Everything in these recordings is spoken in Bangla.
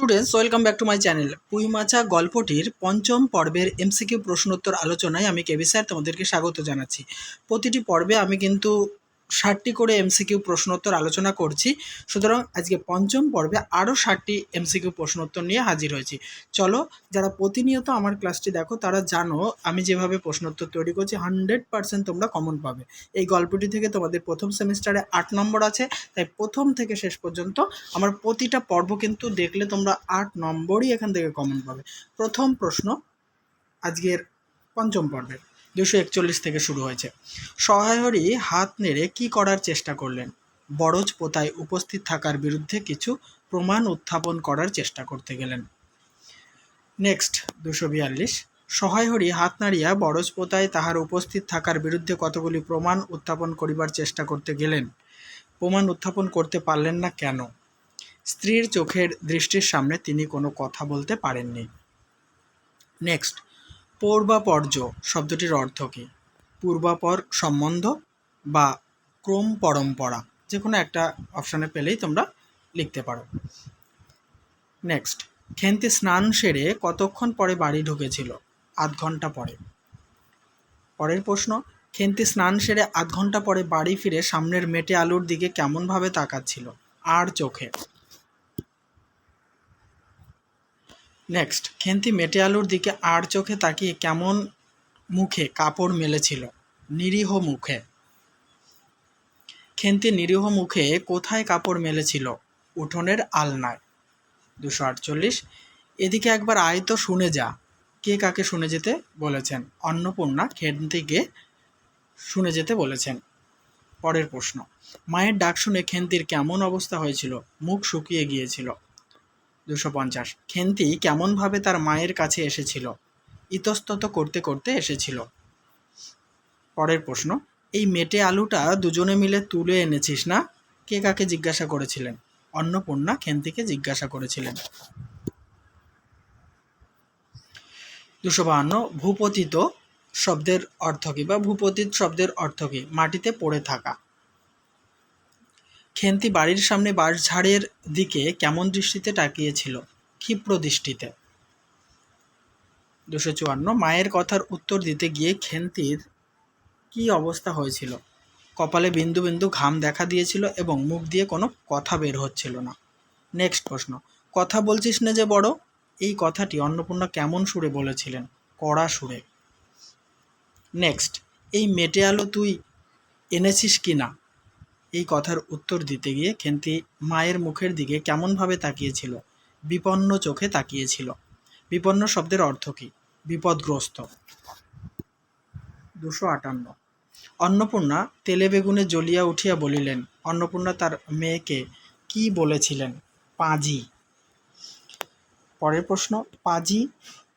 Students, welcome back to my channel. পুইমাছা গল্পটির পঞ্চম পর্বের এমসিকিউ প্রশ্নোত্তর আলোচনায় আমি কেবি স্যার তোমাদেরকে স্বাগত জানাচ্ছি। প্রতিটি পর্বে আমি কিন্তু ষাটটি করে এমসিকিউ প্রশ্নোত্তর আলোচনা করছি। সুতরাং আজকে পঞ্চম পর্বে আরও ষাটটি এমসিকিউ প্রশ্নোত্তর নিয়ে হাজির হয়েছি। চলো, যারা প্রতিনিয়ত আমার ক্লাসটি দেখো, তারা জানো, আমি যেভাবে প্রশ্নোত্তর তৈরি করছি, হান্ড্রেড পার্সেন্ট তোমরা কমন পাবে। এই গল্পটি থেকে তোমাদের প্রথম সেমিস্টারে আট নম্বর আছে, তাই প্রথম থেকে শেষ পর্যন্ত আমার প্রতিটা পর্ব কিন্তু দেখলে তোমরা আট নম্বরই এখান থেকে কমন পাবে। প্রথম প্রশ্ন, আজকের পঞ্চম পর্বের। দুশো একচল্লিশ থেকে শুরু হয়েছে। সহায়রী হাত নেড়ে কি করার চেষ্টা করলেন? বরজ পোতায় উপস্থিত থাকার বিরুদ্ধে কিছু প্রমাণ উত্থাপন করার চেষ্টা করতে গেলেন। নেক্সট, দুশো বিয়াল্লিশ। সহায়হরি হাত নাড়িয়া বরজ পোতায় তাহার উপস্থিত থাকার বিরুদ্ধে কতগুলি প্রমাণ উত্থাপন করিবার চেষ্টা করতে গেলেন? প্রমাণ উত্থাপন করতে পারলেন না কেন? স্ত্রীর চোখের দৃষ্টির সামনে তিনি কোনো কথা বলতে পারেননি। নেক্সট পূর্বাপর্য শব্দটির অর্থ কী? পূর্বাপর সম্বন্ধ বা ক্রম পরম্পরা যে কোনো একটা অপশানে পেলেই তোমরা লিখতে পারো। নেক্সট, খেন্তি স্নান সেরে কতক্ষণ পরে বাড়ি ঢুকেছিল? আধ ঘণ্টা পরে। পরের প্রশ্ন, খেন্তি স্নান সেরে আধ ঘণ্টা পরে বাড়ি ফিরে সামনের মেটে আলুর দিকে কেমনভাবে তাকাচ্ছিল? আর চোখে। নেক্সট খেন্তি মেটে আলুর দিকে আর চোখে তাকিয়ে কেমন মুখে কাপড় মেলেছিল? নিরীহ মুখে। খেন্তি নিরীহ মুখে কোথায় কাপড় মেলেছিল? উঠোনের আলনায়। দুশো আটচল্লিশ। এদিকে একবার আয় তো শুনে যা। কে কাকে শুনে যেতে বলেছেন? অন্নপূর্ণা খেন্তিকে শুনে যেতে বলেছেন। পরের প্রশ্ন। মায়ের ডাক শুনে খেন্তির কেমন অবস্থা হয়েছিল? মুখ শুকিয়ে গিয়েছিল। দুশো পঞ্চাশ। খেন্তি কেমনভাবে তার মায়ের কাছে এসেছিল? ইতস্তত করতে করতে এসেছিল। পরের প্রশ্ন, এই মেটে আলুটা দুজনে মিলে তুলে এনেছিস না? কে কাকে জিজ্ঞাসা করেছিলেন? অন্নপূর্ণা খেন্তিকে জিজ্ঞাসা করেছিলেন। দুশো বাহান্ন, ভূপতিত শব্দের অর্থ কী বা ভূপতিত শব্দের অর্থ কী? মাটিতে পড়ে থাকা। খেন্তি বাড়ির সামনে বাঁশঝাড়ের দিকে কেমন দৃষ্টিতে তাকিয়েছিল? ক্ষিপ্র দৃষ্টিতে দুশো চুয়ান্ন। মায়ের কথার উত্তর দিতে গিয়ে খেন্তির কি অবস্থা হয়েছিল? কপালে বিন্দু বিন্দু ঘাম দেখা দিয়েছিল এবং মুখ দিয়ে কোনো কথা বের হচ্ছিল না। নেক্সট প্রশ্ন। কথা বলছিস না যে বড়। এই কথাটি অন্নপূর্ণা কেমন সুরে বলেছিলেন? কড়া সুরে। নেক্সট। এই মেটে আলো তুই এনেছিস কি না? এই কথার উত্তর দিতে গিয়ে খেন্তি মায়ের মুখের দিকে কেমনভাবে তাকিয়েছিল, বিপন্ন চোখে তাকিয়েছিল। বিপন্ন শব্দের অর্থ কী? বিপদগ্রস্ত। দুশো আটান্ন। অন্নপূর্ণা তেলে বেগুনে জ্বলিয়া উঠিয়া বলিলেন, অন্নপূর্ণা, তার মেয়েকে কি বলেছিলেন? পাঁজি। পরের প্রশ্ন, পাঁজি?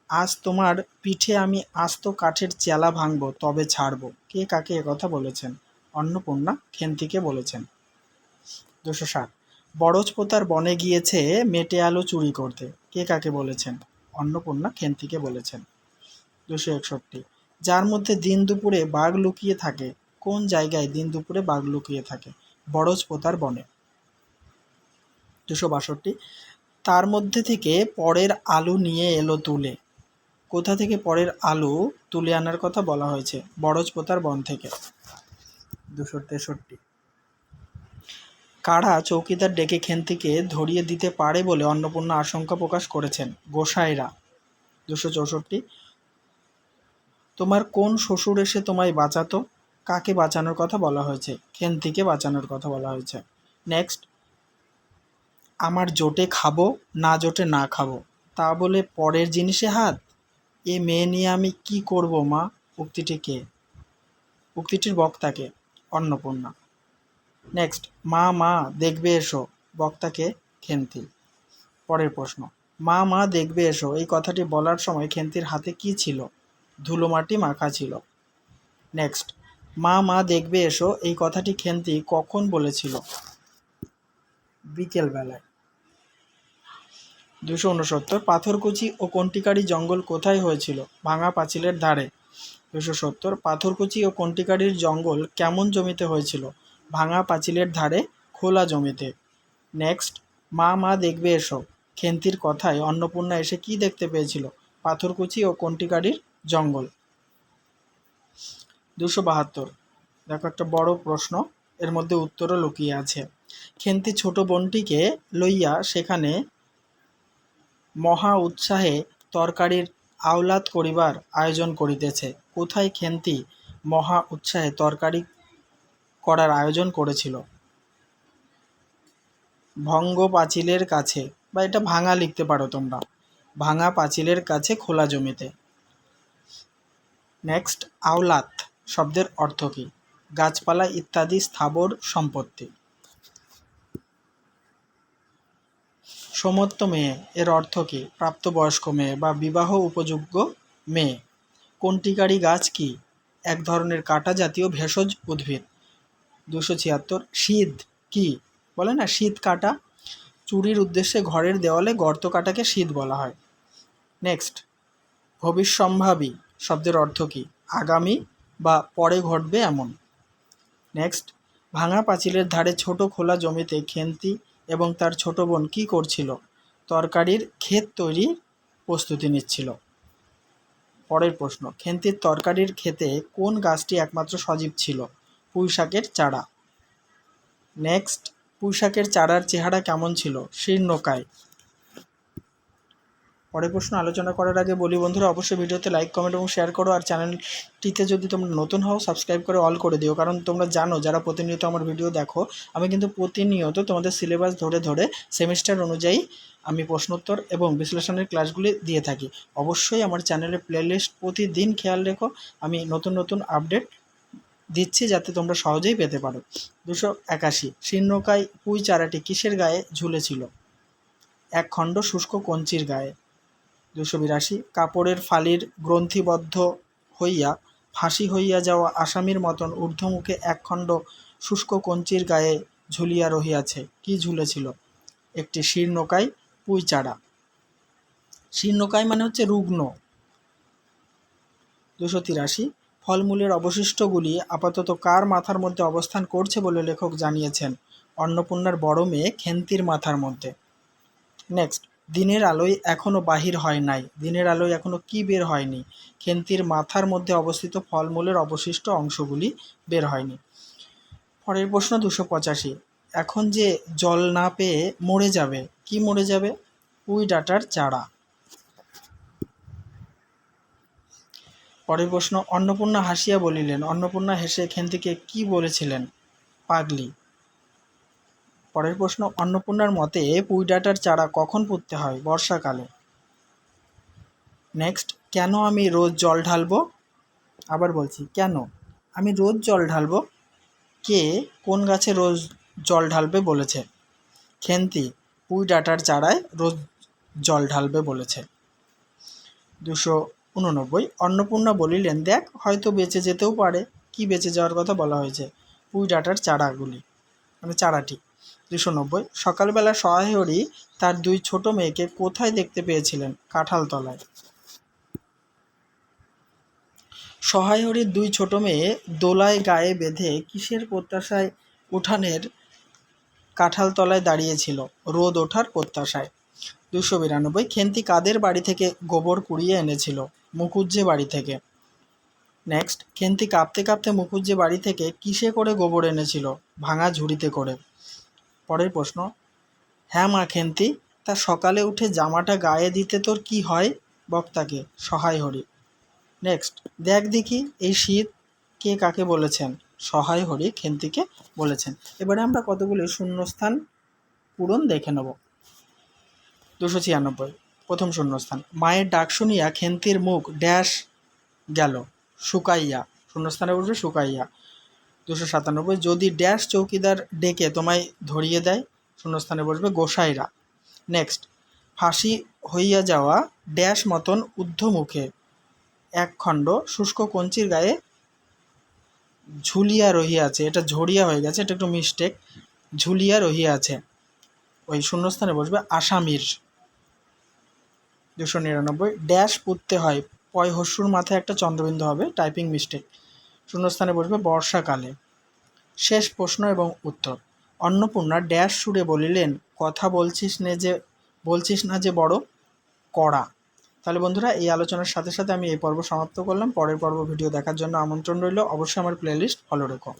আজ তোমার পিঠে আমি আস্ত কাঠের চেলা ভাঙবো, তবে ছাড়ব। কে কাকে একথা বলেছেন? অন্নপূর্ণা খেন্তিকে বলেছেন। দুশো ষাট। বরজ পোতার বনে গিয়েছে মেটে আলো চুরি করতে। কে কাকে বলেছেন? অন্নপূর্ণা খেন্তিকে বলেছেন। দুশো একষট্টি। যার মধ্যে দিন দুপুরে বাঘ লুকিয়ে থাকে, কোন জায়গায় দিন দুপুরে বাঘ লুকিয়ে থাকে? বরজ পোতার বনে। দুশো বাষট্টি। তার মধ্যে থেকে পরের আলু নিয়ে এলো তুলে। কোথা থেকে পরের আলু তুলে আনার কথা বলা হয়েছে? বরজ পোতার বন থেকে। দুশো তেষট্টি। কারা চৌকিদার ডেকে খেন্তিকে ধরিয়ে দিতে পারে বলে অন্নপূর্ণা আশঙ্কা প্রকাশ করেছেন? গোসাইরা, দুশো চৌষট্টি। তোমার কোন শ্বশুর এসে তোমায় বাঁচাতো? কাকে বাঁচানোর কথা বলা হয়েছে? খেন্তিকে বাঁচানোর কথা বলা হয়েছে। নেক্সট। আমার জোটে খাব, না জোটে না খাব। তা বলে পরের জিনিসে হাত? এ মেয়ে নিয়ে আমি কি করব মা? উক্তিটি কে? উক্তিটির বক্তাকে। অন্নপূর্ণা। নেক্সট মা মা, দেখবে এসো, বক্তাকে খেন্তি। পরের প্রশ্ন, মা মা, দেখবে এসো, এই কথাটি বলার সময় খেন্তির হাতে কি ছিল? ধুলো মাটি মাখা ছিল। নেক্সট মা মা, দেখবে এসো, এই কথাটি খেন্তি কখন বলেছিল? বিকেলবেলায়। দুশো উনসত্তর, পাথরকুচি ও কন্টিকারি জঙ্গল কোথায় হয়েছিল? ভাঙা পাঁচিলের ধারে। দুশো সত্তর পাথরকুচি ও কন্টিকারির জঙ্গল কেমন জমিতে হয়েছিল? ভাঙা পাঁচিলের ধারে, খোলা জমিতে। নেক্সট, মা মা, দেখবে এসো। খেন্তির কথায় অন্নপূর্ণা এসে কি দেখতে পেয়েছিল? পাথরকুচি ও কন্টিকারির জঙ্গল। দুশো বাহাত্তর। দেখো একটা বড় প্রশ্ন, এর মধ্যে উত্তরও লুকিয়ে আছে। খেন্তি ছোট বোনটিকে লইয়া সেখানে মহা উৎসাহে তরকারির আওলাদ করিবার আয়োজন করিতেছে। কোথায় খেন্তি মহা উৎসাহে তরকারি করার আয়োজন করেছিল? ভঙ্গ পাঁচিলের কাছে, বা এটা ভাঙা লিখতে পারো তোমরা। ভাঙা পাঁচিলের কাছে খোলা জমিতে। নেক্সট আওলাত শব্দের অর্থ কী? গাছপালা ইত্যাদি স্থাবর সম্পত্তি। সমত্ব মেয়ে, এর অর্থ কী? প্রাপ্তবয়স্ক মেয়ে বা বিবাহ উপযোগ্য মেয়ে। কন্টিকারি গাছ কি? এক ধরনের কাটা জাতীয় ভেষজ উদ্ভিদ। দুশো ছিয়াত্তর। শীত কি? বলে না, শীত কাটা। চুরির উদ্দেশ্যে ঘরের দেওয়ালে গর্ত কাটাকে শীত বলা হয়। নেক্সট। ভবিষ্যম্ভাবী শব্দের অর্থ কী? আগামী বা পরে ঘটবে এমন। নেক্সট। ভাঙা পাঁচিলের ধারে ছোট খোলা জমিতে খেন্তি এবং তার ছোট বোন কী করছিল? তরকারির ক্ষেত তৈরির প্রস্তুতি নিচ্ছিল। পরের প্রশ্ন, খেন্তির তরকারির ক্ষেতে কোন গাছটি একমাত্র সজীব ছিল? পুঁইশাকের চারা। নেক্সট, পুঁইশাকের চারার চেহারা কেমন ছিল? শীর্ণকায় পরের প্রশ্ন আলোচনা করার আগে বলি বন্ধুরা, অবশ্যই ভিডিওতে লাইক কমেন্ট এবং শেয়ার করো, আর চ্যানেলটিতে যদি তোমরা নতুন হও সাবস্ক্রাইব করে অল করে দিও। কারণ তোমরা জানো, যারা প্রতিনিয়ত আমার ভিডিও দেখো, আমি কিন্তু প্রতিনিয়ত তোমাদের সিলেবাস ধরে ধরে সেমিস্টার অনুযায়ী আমি প্রশ্নোত্তর এবং বিশ্লেষণের ক্লাসগুলি দিয়ে থাকি। অবশ্যই আমার চ্যানেলের প্লেলিস্ট প্রতিদিন খেয়াল রেখো, আমি নতুন নতুন আপডেট দিচ্ছি যাতে তোমরা সহজেই পেতে পারো। দুশো একাশি, শীর্ণকায় পুঁই চারাটি কিসের গায়ে ঝুলেছিল? এক খণ্ড শুষ্ক কঞ্চির গায়ে। দুশো বিরাশি। কাপড়ের ফালির গ্রন্থিবদ্ধ হইয়া, ফাঁসি হইয়া যাওয়া আসামির মতন ঊর্ধ্বমুখে একখণ্ড শুষ্ক কঞ্চির গায়ে ঝুলিয়া রহিয়াছে। কি ঝুলেছিল? একটি শীর্ণকায় পুঁই চারা শীর্ণকায় মানে হচ্ছে রুগ্ন। দুশো তিরাশি। ফলমূলের অবশিষ্টগুলি আপাতত কার মাথার মধ্যে অবস্থান করছে বলে লেখক জানিয়েছেন, অন্নপূর্ণার বড় মেয়ে খেন্তির মাথার মধ্যে। নেক্সট। দিনের আলোয় এখনও বাহির হয় নাই। দিনের আলোয় এখনও কি বের হয়নি? খেন্তির মাথার মধ্যে অবস্থিত ফলমূলের অবশিষ্ট অংশগুলি বের হয়নি। পরের প্রশ্ন দুশো পঁচাশি। এখন যে জল না পেয়ে মরে যাবে, কি মরে যাবে? পুঁই ডাটার চারা। পরের প্রশ্ন, অন্নপূর্ণা হাসিয়া বলিলেন, অন্নপূর্ণা হেসে খেন্তিকে কি বলেছিলেন? পাগলি। পরের প্রশ্ন, অন্নপূর্ণার মতে পুঁই ডাঁটার চারা কখন পুঁততে হয়? বর্ষাকালে। নেক্সট, কেন আমি রোজ জল ঢালবো? আবার বলছি, কেন? আমি রোজ জল ঢালবো? কে কোন গাছে রোজ জল ঢালবে বলেছে? খেন্তি, পুঁই ডাটার চারায় রোজ জল ঢালবে বলেছে। দুশো উননব্বই, অন্নপূর্ণা বলিলেন, দেখ, হয়তো বেঁচে যেতেও পারে। কি বেঁচে যাওয়ার কথা বলা হয়েছে? পুঁই ডাটার চারাগুলি মানে চারাটি। দুশো নব্বই সকালবেলা সহায়রী তার দুই ছোট মেয়েকে কোথায় দেখতে পেয়েছিলেন? কাঁঠাল তলায় সহায়রীর দুই ছোট মেয়ে দোলায় গায়ে বেঁধে কিসের প্রত্যাশায় উঠানের কাঁঠাল তলায় দাঁড়িয়েছিল? রোদ ওঠার প্রত্যাশায়। দুশো বিরানব্বই। খেন্তি কাদের বাড়ি থেকে গোবর কুড়িয়ে এনেছিল? মুকুজ্জে বাড়ি থেকে। নেক্সট। খেন্তি কাঁপতে কাঁপতে মুকুজ্জে বাড়ি থেকে কিসে করে গোবর এনেছিল? ভাঙা ঝুড়িতে করে। পরের প্রশ্ন হ্যাঁ মা খেন্তি, তা সকালে উঠে জামাটা গায়ে দিতে তোর কি হয়? বক্তাকে, সহায় হরি। নেক্সট দেখ দেখি এই শীত কে কাকে বলেছেন? সহায় হরি খেন্তিকে বলেছেন। এবারে আমরা কতগুলি শূন্যস্থান পূরণ দেখে নেব। দুশো ছিয়ানব্বই, প্রথম শূন্যস্থান, মায়ের ডাক শুনিয়া খেন্তির মুখ ড্যাশ গেল, শুকাইয়া। শূন্যস্থানে বলবে শুকাইয়া। দুশো সাতানব্বই। যদি ড্যাশ চৌকিদার ডেকে তোমায় ধরিয়ে দেয়, শূন্যস্থানে বসবে গোসাইরা। নেক্সট, ফাঁসি হইয়া যাওয়া ড্যাশ মতন ঊর্ধ্বমুখে এক খণ্ড শুষ্ক কঞ্চির গায়ে ঝুলিয়া রহিয়াছে। এটা ঝরিয়া হয়ে গেছে, এটা একটু মিস্টেক ঝুলিয়া রহিয়াছে। ওই শূন্যস্থানে বসবে আসামির। দুশো নিরানব্বই। ড্যাশ পুঁততে হয়। পয় হস্যুর মাথায় একটা চন্দ্রবিন্দু হবে টাইপিং মিস্টেক শূন্যস্থানে বসবে বর্ষাকালে। শেষ প্রশ্ন এবং উত্তর। অন্নপূর্ণা ড্যাশ সুরে বলিলেন, কথা বলছিস নে যে, বলছিস না যে বড় কড়া। তাহলে বন্ধুরা, এই আলোচনার সাথে সাথে আমি এই পর্ব সমাপ্ত করলাম। পরের পর্ব ভিডিও দেখার জন্য আমন্ত্রণ রইল। অবশ্যই আমার প্লেলিস্ট ফলো রেখো।